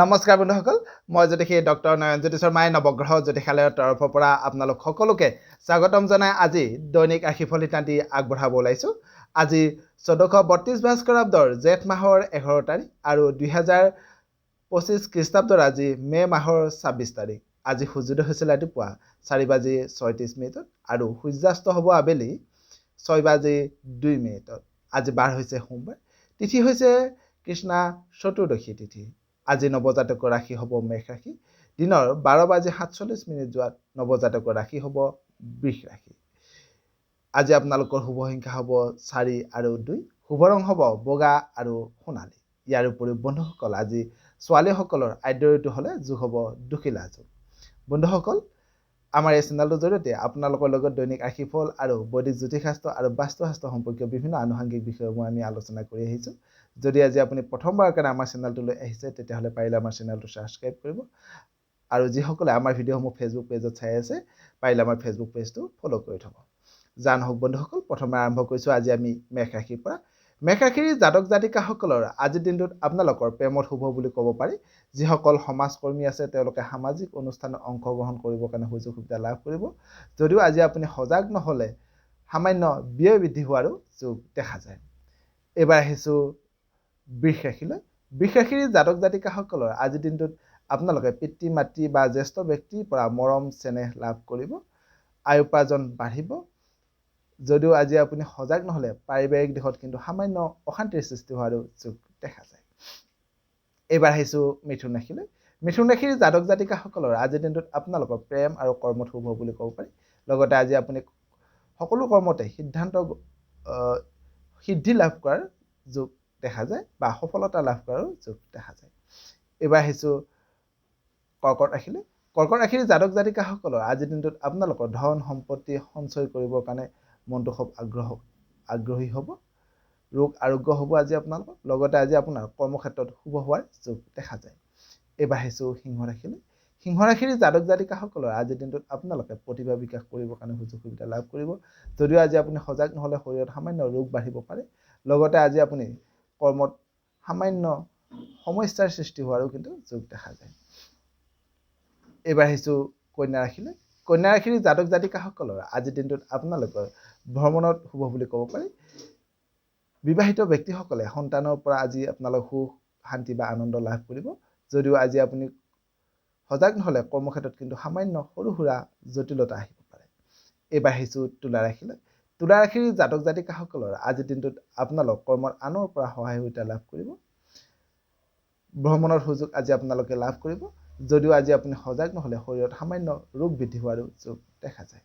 নমস্কাৰ বন্ধুসকল, মই জ্যোতিষী ডক্টৰ নয়নজ্যোতি শৰ্মাই নৱগ্ৰহ জ্যোতিষালয়ৰ তৰফৰ পৰা আপোনালোক সকলোকে স্বাগতম জনাই আজি দৈনিক ৰাশিফল ইত্যাদি আগবঢ়াব ওলাইছোঁ। আজি চৈধ্যশ বত্ৰিছ ভাস্কৰাব্দৰ জেঠ মাহৰ এঘাৰ তাৰিখ আৰু দুহেজাৰ পঁচিছ খ্ৰীষ্টাব্দৰ আজি মে' মাহৰ ছাব্বিছ তাৰিখ। আজি সূৰ্যোদয় হৈছিল ৰাতিপুৱা চাৰি বাজি ছয়ত্ৰিছ মিনিটত আৰু সূৰ্যাস্ত হ'ব আবেলি ছয় বাজি দুই মিনিটত। আজি বাৰ হৈছে সোমবাৰ, তিথি হৈছে কৃষ্ণা চতুৰ্দশী তিথি। আজি নৱজাতকৰ ৰাশি হ'ব মেষ ৰাশি। দিনৰ বাৰ বাজি সাতচল্লিছ মিনিট যোৱাত নৱজাতকৰ ৰাশি হ'ব বৃষ ৰাশি। আজি আপোনালোকৰ শুভ সংখ্যা হ'ব চাৰি আৰু দুই। শুভ ৰং হ'ব বগা আৰু সোণালী। ইয়াৰ উপৰিও বন্ধুসকল আজি ছোৱালীসকলৰ আদ্য ঋতু হ'লে যোগ হ'ব দুখিলা যোগ বন্ধুসকল আমাৰ এই চেনেলটোৰ জৰিয়তে আপোনালোকৰ লগত দৈনিক ৰাশিফল আৰু বৈদিক জ্যোতিষশাস্ত্ৰ আৰু বাস্তুশাস্ত্ৰ সম্পৰ্কীয় বিভিন্ন আনুষংগিক বিষয়সমূহ আমি আলোচনা কৰি আহিছোঁ। যদি আজি আপুনি প্ৰথমবাৰৰ কাৰণে আমাৰ চেনেলটোলৈ আহিছে তেতিয়াহ'লে পাৰিলে আমাৰ চেনেলটো ছাবস্ক্ৰাইব কৰিব। আৰু যিসকলে আমাৰ ভিডিঅ'সমূহ ফেচবুক পেজত চাই আছে পাৰিলে আমাৰ ফেচবুক পেজটো ফ'ল' কৰি থ'ব। যা নহওক বন্ধুসকল প্ৰথমে আৰম্ভ কৰিছোঁ। আজি আমি মেষ ৰাশিৰ পৰা। মেষ ৰাশিৰ জাতক জাতিকাসকলৰ আজিৰ দিনটোত আপোনালোকৰ প্ৰেমত শুভ বুলি ক'ব পাৰি। যিসকল সমাজকৰ্মী আছে তেওঁলোকে সামাজিক অনুষ্ঠানত অংশগ্ৰহণ কৰিবৰ কাৰণে সুযোগ সুবিধা লাভ কৰিব। যদিও আজি আপুনি সজাগ নহ'লে সামান্য ব্যয় বৃদ্ধি হোৱাৰো যোগ দেখা যায়। এইবাৰ আহিছোঁ বৃষ ৰাশিলৈ বৃষ ৰাশিৰ জাতক জাতিকাসকলৰ আজিৰ দিনটোত আপোনালোকে পিতৃ মাতৃ বা জ্যেষ্ঠ ব্যক্তিৰ পৰা মৰম চেনেহ লাভ কৰিব আয় উপাৰ্জন বাঢ়িব। যদিও আজি আপুনি সজাগ নহ'লে পাৰিবাৰিক দিশত কিন্তু সামান্য অশান্তিৰ সৃষ্টি হোৱাৰো যোগ দেখা যায়। এইবাৰ আহিছোঁ মিথুন ৰাশিলৈ। মিথুন ৰাশিৰ জাতক জাতিকাসকলৰ আজিৰ দিনটোত আপোনালোকৰ প্ৰেম আৰু কৰ্মত শুভ বুলি ক'ব পাৰি। লগতে আজি আপুনি সকলো কৰ্মতে সিদ্ধান্ত সিদ্ধি লাভ কৰাৰ যোগ দেখা যায় বা সফলতা লাভ কৰাৰো যোগ দেখা যায়। এইবাৰ আহিছোঁ কৰ্কট ৰাশিলৈ। কৰ্কট ৰাশিৰ জাতক জাতিকাসকলৰ আজিৰ দিনটোত আপোনালোকৰ ধন সম্পত্তি সঞ্চয় কৰিবৰ কাৰণে মনটো খুব আগ্ৰহ আগ্ৰহী হ'ব। ৰোগ আৰোগ্য হ'ব আজি আপোনালোকৰ লগতে আজি আপোনাৰ কৰ্মক্ষেত্ৰত শুভ হোৱাৰ যোগ দেখা যায়। এইবাৰ আহিছোঁ সিংহ ৰাশিলৈ। সিংহ ৰাশিৰ জাতক জাতিকাসকলৰ আজিৰ দিনটোত আপোনালোকে প্ৰতিভা বিকাশ কৰিবৰ কাৰণে সুযোগ সুবিধা লাভ কৰিব। যদিও আজি আপুনি সজাগ নহ'লে শৰীৰত সামান্য ৰোগ বাঢ়িব পাৰে। লগতে আজি আপুনি কৰ্মত সামান্য সমস্যাৰ সৃষ্টি হোৱাৰো কিন্তু যোগ দেখা যায়। এইবাৰ আহিছোঁ কন্যা ৰাশিলৈ কন্যা ৰাশিৰ জাতক জাতিকাসকলৰ আজিৰ দিনটোত আপোনালোকৰ ভ্ৰমণত শুভ বুলি ক'ব পাৰি। বিবাহিত ব্যক্তিসকলে সন্তানৰ পৰা আজি আপোনালোক সুখ শান্তি বা আনন্দ লাভ কৰিব। যদিও আজি আপুনি সজাগ নহ'লে কৰ্মক্ষেত্ৰত কিন্তু সামান্য সৰু সুৰা জটিলতা আহিব পাৰে। এইবাৰ আহিছোঁ তুলা ৰাশিলৈ তুলা ৰাশিৰ জাতক জাতিকাসকলৰ আজিৰ দিনটোত আপোনালোক কৰ্মত আনৰ পৰা সহায় সহযোগিতা লাভ কৰিব। ভ্ৰমণৰ সুযোগ আজি আপোনালোকে লাভ কৰিব যদিও আজি আপুনি সজাগ নহ'লে শৰীৰত সামান্য ৰোগ বৃদ্ধি হোৱাৰো যোগ দেখা যায়।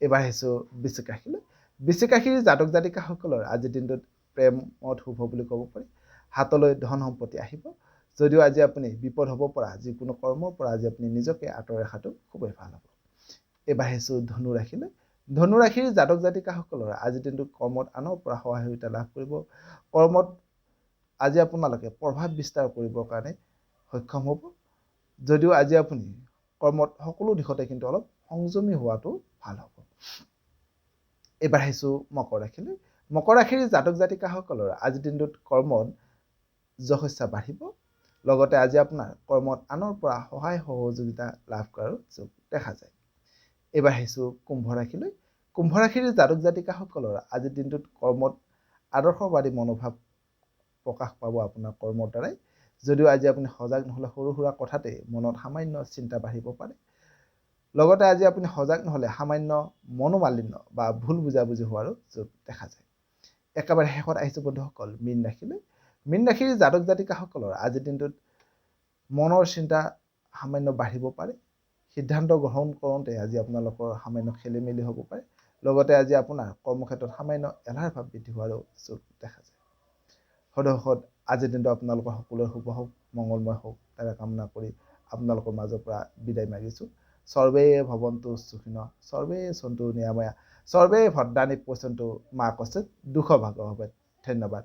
এইবাৰ আহিছোঁ বৃশ্চিক ৰাশিলৈ বৃশ্চিক ৰাশিৰ জাতক জাতিকাসকলৰ আজিৰ দিনটোত প্ৰেমত শুভ বুলি ক'ব পাৰি। হাতলৈ ধন সম্পত্তি আহিব যদিও আজি আপুনি বিপদ হ'ব পৰা যিকোনো কৰ্মৰ পৰা আজি আপুনি নিজকে আঁতৰাই ৰখাটো খুবেই ভাল হ'ব। এইবাৰ আহিছোঁ ধনু ৰাশিলৈ ধনু ৰাশিৰ জাতক জাতিকাসকলৰ আজিৰ দিনটোত কৰ্মত আনৰ পৰা সহায় সহযোগিতা লাভ কৰিব। কৰ্মত আজি আপোনালোকে প্ৰভাৱ বিস্তাৰ কৰিবৰ কাৰণে সক্ষম হ'ব। যদিও আজি আপুনি কৰ্মত সকলো দিশতে কিন্তু অলপ সংযমী হোৱাটো ভাল হ'ব। এইবাৰ আহিছোঁ মকৰ ৰাশিলৈ। মকৰ ৰাশিৰ জাতক জাতিকাসকলৰ আজিৰ দিনটোত কৰ্মত যশস্যা বাঢ়িব। লগতে আজি আপোনাৰ কৰ্মত আনৰ পৰা সহায় সহযোগিতা লাভ কৰাৰো যোগ দেখা যায়। এইবাৰ আহিছোঁ কুম্ভ ৰাশিলৈ। কুম্ভ ৰাশিৰ জাতক জাতিকাসকলৰ আজিৰ দিনটোত কৰ্মত আদৰ্শবাদী মনোভাৱ প্ৰকাশ পাব আপোনাৰ কৰ্মৰ দ্বাৰাই। যদিও আজি আপুনি সজাগ নহ'লে সৰু সুৰা কথাতেই মনত সামান্য চিন্তা বাঢ়িব পাৰে। লগতে আজি আপুনি সজাগ নহ'লে সামান্য মনোমালিন্য বা ভুল বুজাবুজি হোৱাৰো যোগ দেখা যায়। একেবাৰে শেষত আহিছোঁ বন্ধুসকল মীন ৰাশিলৈ। মীন ৰাশিৰ জাতক জাতিকাসকলৰ আজিৰ দিনটোত মনৰ চিন্তা সামান্য বাঢ়িব পাৰে। সিদ্ধান্ত গ্ৰহণ কৰোঁতে আজি আপোনালোকৰ সামান্য খেলি মেলি হ'ব পাৰে। লগতে আজি আপোনাৰ কৰ্মক্ষেত্ৰত সামান্য এলাহ ভাৱ বৃদ্ধি হোৱাৰো যোগ দেখা যায়। সদস্যত আজিৰ দিনটো আপোনালোকৰ সকলোৰে শুভ হওক মংগলময় হওক তাৰে কামনা কৰি আপোনালোকৰ মাজৰ পৰা বিদায় মাগিছোঁ। সৰ্বে ভৱন্তু সুখীন সৰ্বে সন্তু নিৰাময়া সৰ্বে ভদ্ৰাণী পচন্তু মা কচিত দুখ ভাগ হবে ধন্যবাদ।